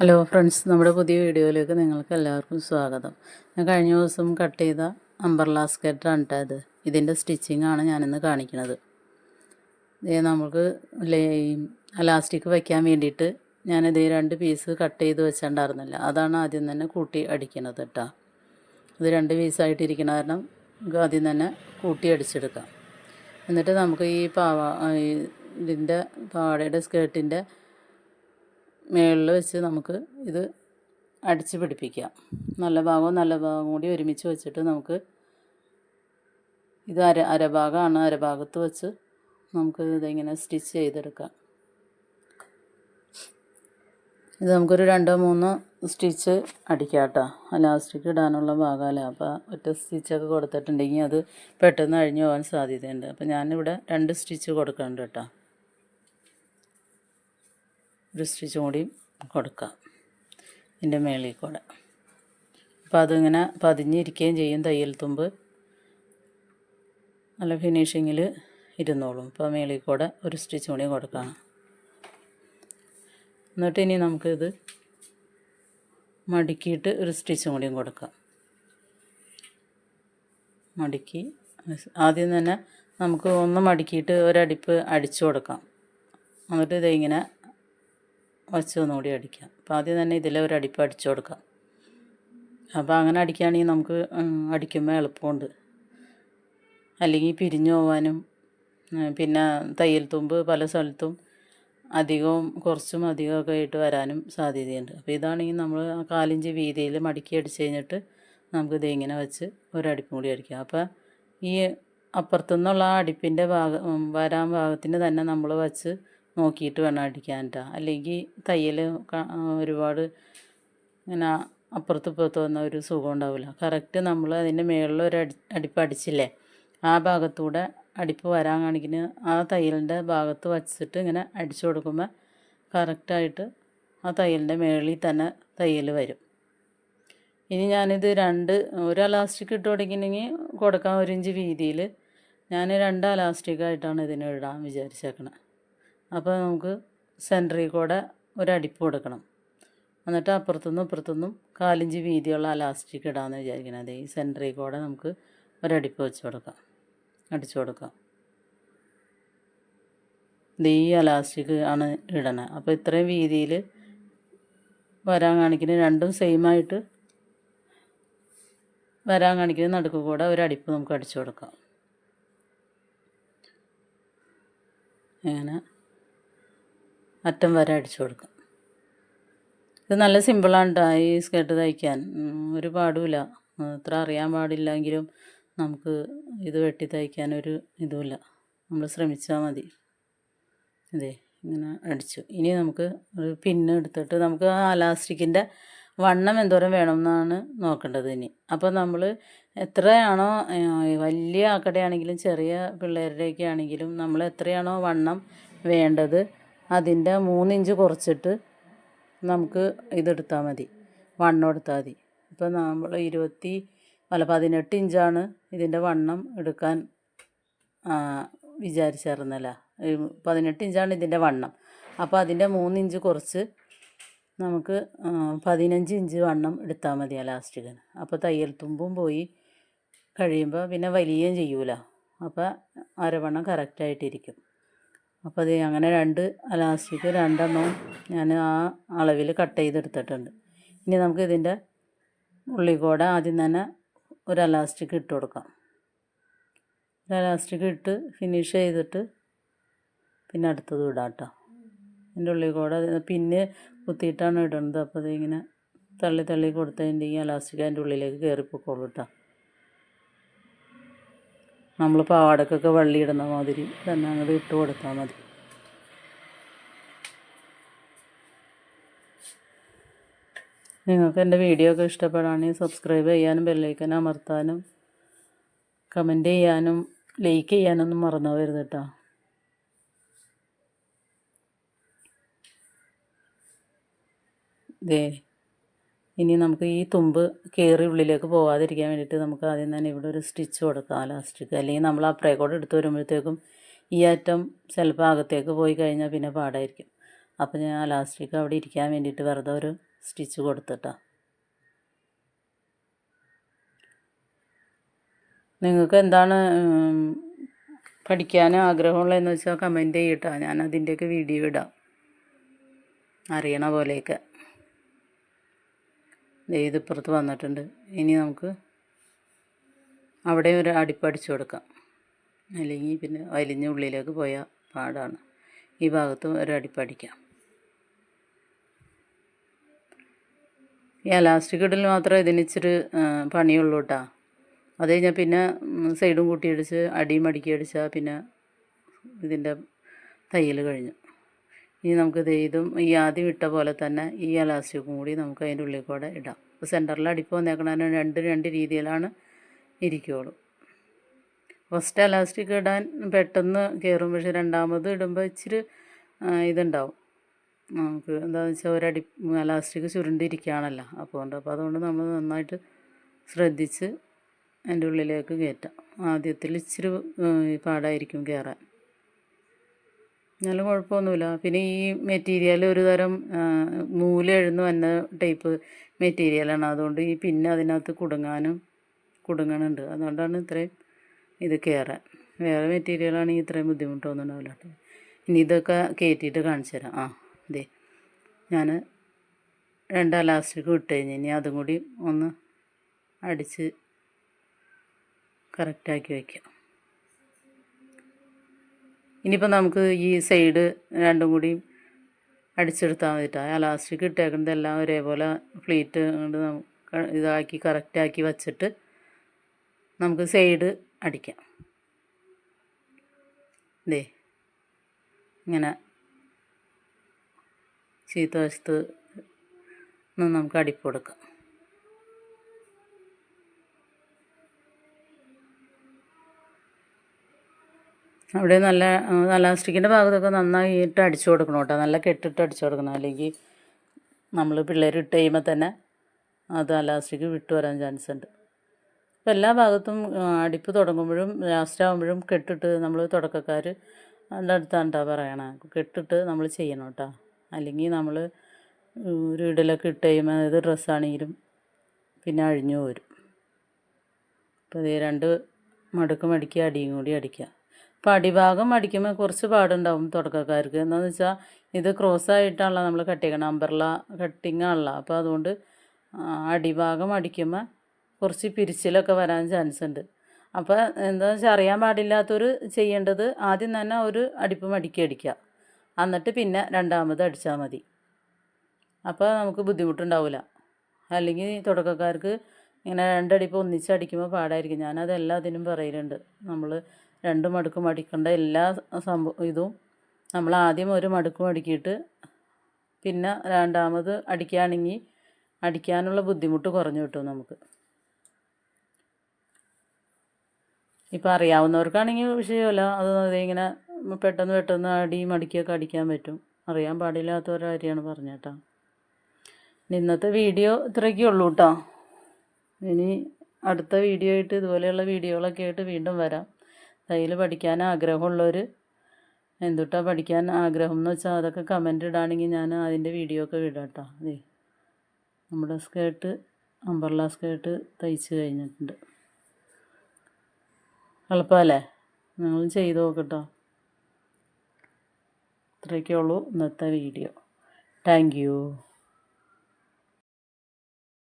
Hello friends നമ്മുടെ പുതിയ വീഡിയോയിലേക്ക് നിങ്ങൾക്ക് എല്ലാവർക്കും സ്വാഗതം. ഞാൻ കഴിഞ്ഞ ദിവസം കട്ട് ചെയ്ത അംബർലാ സ്കെറ്റാണ് കേട്ടോ ഇത്. ഇതിന്റെ സ്റ്റിച്ചിങ് ആണ് ഞാനിന്ന് കാണിക്കുന്നത് ഇതേ നമുക്ക് അലാസ്റ്റിക് വയ്ക്കാൻ വേണ്ടിയിട്ട് ഞാനിത് രണ്ട് പീസ് കട്ട് ചെയ്ത് വെച്ചിട്ടുണ്ടായിരുന്നില്ല അതാണ് ആദ്യം തന്നെ കൂട്ടി അടിക്കുന്നത് കേട്ടോ ഇത് രണ്ട് പീസായിട്ടിരിക്കണ കാരണം നമുക്ക് ആദ്യം തന്നെ കൂട്ടി അടിച്ചെടുക്കാം. എന്നിട്ട് നമുക്ക് ഈ പാവ ഇതിന്റെ പാവാടയുടെ സ്കേർട്ടിന്റെ മുകളിൽ വെച്ച് നമുക്ക് ഇത് അടിച്ച് പിടിപ്പിക്കാം. നല്ല ഭാഗവും നല്ല ഭാഗവും കൂടി ഒരുമിച്ച് വെച്ചിട്ട് നമുക്ക് ഇത് അര അരഭാഗമാണ്. അരഭാഗത്ത് വെച്ച് നമുക്ക് ഇതിങ്ങനെ സ്റ്റിച്ച് ചെയ്തെടുക്കാം. ഇത് നമുക്കൊരു രണ്ടോ മൂന്നോ സ്റ്റിച്ച് അടിക്കാം കേട്ടോ. ലാസ്റ്റിക്ക് ഇടാനുള്ള ഭാഗമല്ല. അപ്പോൾ ഒറ്റ സ്റ്റിച്ചൊക്കെ കൊടുത്തിട്ടുണ്ടെങ്കിൽ അത് പെട്ടെന്ന് അഴിഞ്ഞു പോകാൻ സാധ്യതയുണ്ട്. അപ്പോൾ ഞാനിവിടെ രണ്ട് സ്റ്റിച്ച് കൊടുക്കുന്നുണ്ട് കേട്ടോ. ഒരു സ്റ്റിച്ചും കൂടി കൊടുക്കാം. ഇതിന്റെ മേളിൽ കൂടെ. അപ്പോൾ അതിങ്ങനെ പതിഞ്ഞിരിക്കുകയും ചെയ്യും തയ്യൽ തുമ്പ്. നല്ല ഫിനിഷിങ്ങിൽ ഇരുന്നോളും. അപ്പോൾ മേളിൽ കൂടെ ഒരു സ്റ്റിച്ച് കൂടി കൊടുക്കണം. എന്നിട്ട് ഇനി നമുക്കിത് മടുക്കിയിട്ട് ഒരു സ്റ്റിച്ചും കൂടിയും കൊടുക്കാം. മടുക്കി. ആദ്യം തന്നെ നമുക്ക് ഒന്ന് മടുക്കിയിട്ട് ഒരടിപ്പ് അടിച്ചു കൊടുക്കാം. എന്നിട്ട് ഇതിങ്ങനെ വച്ച് ഒന്നുകൂടി അടിക്കാം. അപ്പോൾ ആദ്യം തന്നെ ഇതിലെ ഒരു അടിപ്പ് അടിച്ചു കൊടുക്കാം. അപ്പോൾ അങ്ങനെ അടിക്കുകയാണെങ്കിൽ നമുക്ക് അടിക്കുമ്പോൾ എളുപ്പമുണ്ട്. അല്ലെങ്കിൽ പിരിഞ്ഞു പോകാനും പിന്നെ തയ്യൽ തുമ്പ് പല സ്ഥലത്തും അധികവും കുറച്ചും അധികമൊക്കെ ആയിട്ട് വരാനും സാധ്യതയുണ്ട്. അപ്പോൾ ഇതാണെങ്കിൽ നമ്മൾ ആ കാലിഞ്ച് വീതിയിൽ മടക്കി അടിച്ച് കഴിഞ്ഞിട്ട് നമുക്കിത് ഇങ്ങനെ വെച്ച് ഒരടിപ്പും കൂടി അടിക്കാം. അപ്പോൾ ഈ അപ്പുറത്തുനിന്നുള്ള ആ അടിപ്പിന്റെ ഭാഗം വരാൻ ഭാഗത്തിന് തന്നെ നമ്മൾ വച്ച് നോക്കിയിട്ട് വേണം അടിക്കാൻ അല്ലെങ്കിൽ തയ്യൽ ഒരുപാട് ഇങ്ങനെ അപ്പുറത്ത് ഇപ്പുറത്ത് വന്ന ഒരു സുഖം ഉണ്ടാവില്ല കറക്റ്റ് നമ്മൾ അതിന്റെ മുകളിൽ ഒരു അടി അടിപ്പ് അടിച്ചില്ലേ? ആ ഭാഗത്തൂടെ അടിപ്പ് വരാൻ കാണിക്കുന്ന ആ തയ്യലിന്റെ ഭാഗത്ത് വച്ചിട്ട് ഇങ്ങനെ അടിച്ചു കൊടുക്കുമ്പോൾ കറക്റ്റായിട്ട് ആ തയ്യലിന്റെ മുകളിൽ തന്നെ തയ്യൽ വരും. ഇനി ഞാനിത് രണ്ട് ഒരു അലാസ്റ്റിക് ഇട്ട് കൊടുക്കണമെങ്കിൽ കൊടുക്കാൻ ഒരു ഇഞ്ച് വീതിയിൽ ഞാൻ രണ്ട് അലാസ്റ്റിക്കായിട്ടാണ് ഇതിന് ഇടാൻ വിചാരിച്ചേക്കണത് അപ്പോൾ നമുക്ക് സെന്ററിൽ കൂടെ ഒരടിപ്പ് കൊടുക്കണം. എന്നിട്ട് അപ്പുറത്തുനിന്നും ഇപ്പുറത്തുനിന്നും കാലിഞ്ച് വീതിയുള്ള അലാസ്റ്റിക് ഇടാമെന്ന് അതേ ഈ സെന്ററിൽ കൂടെ നമുക്ക് ഒരടിപ്പ് വെച്ച് കൊടുക്കാം. അടിച്ചു കൊടുക്കാം. ഈ അലാസ്റ്റിക് ആണ് ഇടണത് അപ്പോൾ ഇത്രയും വീതിയിൽ വരാൻ കാണിക്കുന്ന രണ്ടും സെയിമായിട്ട് വരാൻ കാണിക്കുന്ന നടുക്ക് കൂടെ ഒരടിപ്പ് നമുക്ക് അടിച്ചു കൊടുക്കാം. അങ്ങനെ. അറ്റം വരെ അടിച്ചു കൊടുക്കാം. ഇത് നല്ല സിമ്പിളാണ് കേട്ടോ ഈ സ്കേർട്ട് തയ്ക്കാൻ. ഒരു പാടുമില്ല. അത്ര അറിയാൻ പാടില്ലെങ്കിലും നമുക്ക് ഇത് വെട്ടി തയ്ക്കാൻ ഒരു ഇതുമില്ല. നമ്മൾ ശ്രമിച്ചാൽ മതി. അതെ ഇങ്ങനെ അടിച്ചു. ഇനി നമുക്ക് ഒരു പിന്ന് എടുത്തിട്ട് നമുക്ക് ആ അലാസ്റ്റിക്കിന്റെ വണ്ണം എന്തോരം വേണമെന്നാണ് നോക്കേണ്ടത് ഇനി. അപ്പോൾ നമ്മൾ എത്രയാണോ വലിയ ആക്കടയാണെങ്കിലും ചെറിയ പിള്ളേരുടെയൊക്കെ ആണെങ്കിലും നമ്മൾ എത്രയാണോ വണ്ണം വേണ്ടത് അതിന്റെ മൂന്നിഞ്ച് കുറച്ചിട്ട് നമുക്ക് ഇതെടുത്താൽ മതി. വണ്ണം എടുത്താൽ മതി. ഇപ്പോൾ നമ്മൾ ഇരുപത്തി അല്ല പതിനെട്ട് ഇഞ്ചാണ് ഇതിന്റെ വണ്ണം എടുക്കാൻ വിചാരിച്ചിരുന്നല്ല പതിനെട്ട് ഇഞ്ചാണ് ഇതിന്റെ വണ്ണം. അപ്പോൾ അതിന്റെ മൂന്നിഞ്ച് കുറച്ച് നമുക്ക് പതിനഞ്ച് ഇഞ്ച് വണ്ണം എടുത്താൽ മതി ആ ലാസ്റ്റിക്കിന് അപ്പോൾ തയ്യൽ തുമ്പും പോയി കഴിയുമ്പോൾ പിന്നെ വലിയുകയും ചെയ്യൂല. അപ്പോൾ അരവണ്ണം കറക്റ്റായിട്ടിരിക്കും. അപ്പോൾ അത് അങ്ങനെ രണ്ട് അലാസ്റ്റിക് രണ്ടെണ്ണവും ഞാൻ ആ അളവിൽ കട്ട് ചെയ്തെടുത്തിട്ടുണ്ട്. ഇനി നമുക്ക് ഇതിന്റെ ഉള്ളിൽ ആദ്യം തന്നെ ഒരു അലാസ്റ്റിക് ഇട്ട് കൊടുക്കാം. ഒരു അലാസ്റ്റിക് ഇട്ട് ഫിനിഷ് ചെയ്തിട്ട് പിന്നെ അടുത്തത് ഇടാം കേട്ടോ. അതിന്റെ ഉള്ളിൽ പിന്നെ കുത്തിയിട്ടാണ് ഇടുന്നത് അപ്പോൾ ഇതിങ്ങനെ തള്ളി തള്ളി കൊടുത്തതിന്റെ ഈ അലാസ്റ്റിക് അതിന്റെ ഉള്ളിലേക്ക് കയറിപ്പോക്കോളൂ കേട്ടോ. നമ്മൾ പാവാടക്കൊക്കെ വള്ളി ഇടുന്ന മാതിരി തന്നെ അങ്ങോട്ട് ഇട്ട് കൊടുത്താൽ മതി. നിങ്ങൾക്ക് എന്റെ വീഡിയോ ഒക്കെ ഇഷ്ടപ്പെടുകയാണെങ്കിൽ സബ്സ്ക്രൈബ് ചെയ്യാനും ബെല്ലൈക്കൻ അമർത്താനും കമന്റ് ചെയ്യാനും ലൈക്ക് ചെയ്യാനൊന്നും മറന്നു പോകരുത് കേട്ടോ. ദേ ഇനി നമുക്ക് ഈ തുമ്പ് കയറി ഉള്ളിലേക്ക് പോകാതിരിക്കാൻ വേണ്ടിയിട്ട് നമുക്ക് ആദ്യം തന്നെ ഇവിടെ ഒരു സ്റ്റിച്ച് കൊടുക്കാം ലാസ്റ്റിക്ക്. അല്ലെങ്കിൽ നമ്മൾ ആ പ്രേക്കോട് എടുത്ത് വരുമ്പോഴത്തേക്കും ഈ അറ്റം ചിലപ്പോൾ അകത്തേക്ക് പോയി കഴിഞ്ഞാൽ പിന്നെ പാടായിരിക്കും. അപ്പോൾ ഞാൻ ലാസ്റ്റിക്ക് അവിടെ ഇരിക്കാൻ വേണ്ടിയിട്ട് വെറുതെ ഒരു സ്റ്റിച്ച് കൊടുത്തിട്ടാ. നിങ്ങൾക്ക് എന്താണ് പഠിക്കാൻ ആഗ്രഹമുള്ളതെന്ന് വെച്ചാൽ കമന്റ് ചെയ്യട്ടോ. ഞാൻ അതിന്റെയൊക്കെ വീഡിയോ ഇടാം. അറിയണ പോലെയൊക്കെ. ഇതിപ്പുറത്ത് വന്നിട്ടുണ്ട്. ഇനി നമുക്ക് അവിടെ ഒരു അടിപ്പടിച്ചു കൊടുക്കാം. അല്ലെങ്കിൽ പിന്നെ വലിഞ്ഞ ഉള്ളിലേക്ക് പോയാൽ പാടാണ്. ഈ ഭാഗത്തും ഒരു അടിപ്പടിക്കാം ഈ അലാസ്റ്റിക് ഇടൽ മാത്രമേ ഇതിന് ഇച്ചിരി പണിയുള്ളൂ കേട്ടോ അത് കഴിഞ്ഞാൽ പിന്നെ സൈഡും കൂട്ടിയടിച്ച് അടിയും അടിക്കി അടിച്ചാൽ പിന്നെ ഇതിന്റെ തയ്യൽ കഴിഞ്ഞു. ഇനി നമുക്ക് ഇതും ഈ ആദ്യം ഇട്ട പോലെ തന്നെ ഈ അലാസ്റ്റിക്കും കൂടി നമുക്ക് അതിന്റെ ഉള്ളിൽ കൂടെ ഇടാം. അപ്പോൾ സെന്ററിൽ അടിപ്പ് വന്നേക്കണതിന് രണ്ട് രണ്ട് രീതിയിലാണ് ഇരിക്കുകയുള്ളൂ ഫസ്റ്റ് അലാസ്റ്റിക് ഇടാൻ പെട്ടെന്ന് കയറും. പക്ഷെ രണ്ടാമത് ഇടുമ്പോൾ ഇച്ചിരി ഇതുണ്ടാവും. നമുക്ക് എന്താണെന്ന് വെച്ചാൽ ഒരടി അലാസ്റ്റിക് ചുരുണ്ടിരിക്കുകയാണല്ലോ അപ്പോൾ ഉണ്ട് അപ്പോൾ അതുകൊണ്ട് നമ്മൾ നന്നായിട്ട് ശ്രദ്ധിച്ച് അതിന്റെ ഉള്ളിലേക്ക് കയറ്റാം. ആദ്യത്തിൽ ഇച്ചിരി പാടായിരിക്കും കയറാൻ. എന്നാലും കുഴപ്പമൊന്നുമില്ല. പിന്നെ ഈ മെറ്റീരിയൽ ഒരു തരം ആ, നൂൽ എഴുന്ന് വന്ന ടൈപ്പ് മെറ്റീരിയലാണ് അതുകൊണ്ട് ഈ പിന്നെ അതിനകത്ത് കുടുങ്ങാനും കുടുങ്ങണുണ്ട്. അതുകൊണ്ടാണ് ഇത്രയും ഇത് കയറാൻ വേറെ മെറ്റീരിയലാണെങ്കിൽ ഇത്രയും ബുദ്ധിമുട്ടൊന്നും ഉണ്ടാവില്ല ഇനി ഇതൊക്കെ കയറ്റിയിട്ട് കാണിച്ചു തരാം. ആ ഇതേ ഞാൻ രണ്ട് അലാസ്റ്റിക് ഇട്ട് കഴിഞ്ഞ് ഇനി അതും കൂടി ഒന്ന് അടിച്ച് കറക്റ്റാക്കി വയ്ക്കാം ഇനിയിപ്പോൾ നമുക്ക് ഈ സൈഡ് രണ്ടും കൂടി അടിച്ചെടുത്താൽ മതിട്ടാ. അലാസ്റ്റിക് ഇട്ടേക്കുന്നതെല്ലാം ഒരേപോലെ ഫ്ലീറ്റ് കൊണ്ട് നമുക്ക് ഇതാക്കി കറക്റ്റാക്കി വച്ചിട്ട് നമുക്ക് സൈഡ് അടിക്കാം. ദേ ഇങ്ങനെ ചീത്ത വശത്ത് നമുക്ക് അടിപ്പ് കൊടുക്കാം. അവിടെ നല്ല അലാസ്റ്റിക്കിന്റെ ഭാഗത്തൊക്കെ നന്നായിട്ട് അടിച്ചു കൊടുക്കണം കേട്ടോ. നല്ല കെട്ടിട്ട് അടിച്ചു കൊടുക്കണം. അല്ലെങ്കിൽ നമ്മൾ പിള്ളേർ ഇട്ട് കഴിയുമ്പോൾ തന്നെ അത് അലാസ്റ്റിക് വിട്ടു വരാൻ ചാൻസ് ഉണ്ട്. അപ്പോൾ എല്ലാ ഭാഗത്തും അടിപ്പ് തുടങ്ങുമ്പോഴും ലാസ്റ്റ് ആകുമ്പോഴും കെട്ടിട്ട് നമ്മൾ തുടക്കക്കാർ അതിന്റെ അടുത്താണ് കേട്ടോ പറയണേ. കെട്ടിട്ട് നമ്മൾ ചെയ്യണം കേട്ടോ. അല്ലെങ്കിൽ നമ്മൾ ഒരു ഇടലൊക്കെ ഇട്ട് കഴിയുമ്പോൾ അതായത് ഡ്രസ്സാണെങ്കിലും പിന്നെ അഴിഞ്ഞു വരും അപ്പോൾ ഇത് രണ്ട് മടുക്ക് മടിക്കുക അടിയും കൂടി അടിക്കുക. അപ്പോൾ അടിഭാഗം അടിക്കുമ്പോൾ കുറച്ച് പാടുണ്ടാവും തുടക്കക്കാർക്ക്. എന്താണെന്ന് വെച്ചാൽ ഇത് ക്രോസ് ആയിട്ടാണല്ലോ നമ്മൾ കട്ട് ചെയ്യണം. അമ്പർല കട്ടിങ് ആണല്ലോ. അപ്പോൾ അതുകൊണ്ട് അടിഭാഗം അടിക്കുമ്പോൾ കുറച്ച് പിരിച്ചിലൊക്കെ വരാൻ ചാൻസ് ഉണ്ട്. അപ്പോൾ എന്താണെന്ന് വെച്ചാൽ അറിയാൻ പാടില്ലാത്തൊരു ചെയ്യേണ്ടത് ആദ്യം തന്നെ ഒരു അടിപ്പ് മടിക്കി അടിക്കുക. എന്നിട്ട് പിന്നെ രണ്ടാമത് അടിച്ചാൽ മതി. അപ്പോൾ നമുക്ക് ബുദ്ധിമുട്ടുണ്ടാവില്ല അല്ലെങ്കിൽ തുടക്കക്കാർക്ക് ഇങ്ങനെ രണ്ടടിപ്പ് ഒന്നിച്ച് അടിക്കുമ്പോൾ പാടായിരിക്കും. ഞാനത് എല്ലാത്തിനും പറയലുണ്ട്. നമ്മൾ രണ്ട് മടുക്കും അടിക്കേണ്ട എല്ലാ സംഭവം ഇതും. നമ്മൾ ആദ്യം ഒരു മടുക്കും അടുക്കിയിട്ട് പിന്നെ രണ്ടാമത് അടിക്കുകയാണെങ്കിൽ അടിക്കാനുള്ള ബുദ്ധിമുട്ട് കുറഞ്ഞു കിട്ടും നമുക്ക്. ഇപ്പം അറിയാവുന്നവർക്കാണെങ്കിൽ വിഷയമല്ല. അത് ഇങ്ങനെ പെട്ടെന്ന് പെട്ടെന്ന് അടി മടിക്കൊക്കെ അടിക്കാൻ പറ്റും. അറിയാൻ പാടില്ലാത്ത ഒരു കാര്യമാണ് പറഞ്ഞേട്ടാ. ഇന്നത്തെ വീഡിയോ ഇത്രയൊക്കെ ഉള്ളൂ കേട്ടോ. ഇനി അടുത്ത വീഡിയോ ആയിട്ട് ഇതുപോലെയുള്ള വീഡിയോകളൊക്കെ ആയിട്ട് വീണ്ടും വരാം. തയ്യൽ പഠിക്കാൻ ആഗ്രഹമുള്ളവർ എന്തുട്ടാ പഠിക്കാൻ ആഗ്രഹം എന്ന് വെച്ചാൽ അതൊക്കെ കമന്റ് ഇടുകയാണെങ്കിൽ ഞാൻ അതിന്റെ വീഡിയോ ഒക്കെ വിടാം കേട്ടോ അതെ നമ്മുടെ സ്കേർട്ട് അമ്പർല സ്കേർട്ട് തയ്ച്ച് കഴിഞ്ഞിട്ടുണ്ട്. എളുപ്പമല്ലേ? നിങ്ങളും ചെയ്ത് നോക്കട്ടോ. ഇത്രയൊക്കെ ഉള്ളൂ ഇന്നത്തെ വീഡിയോ താങ്ക് യു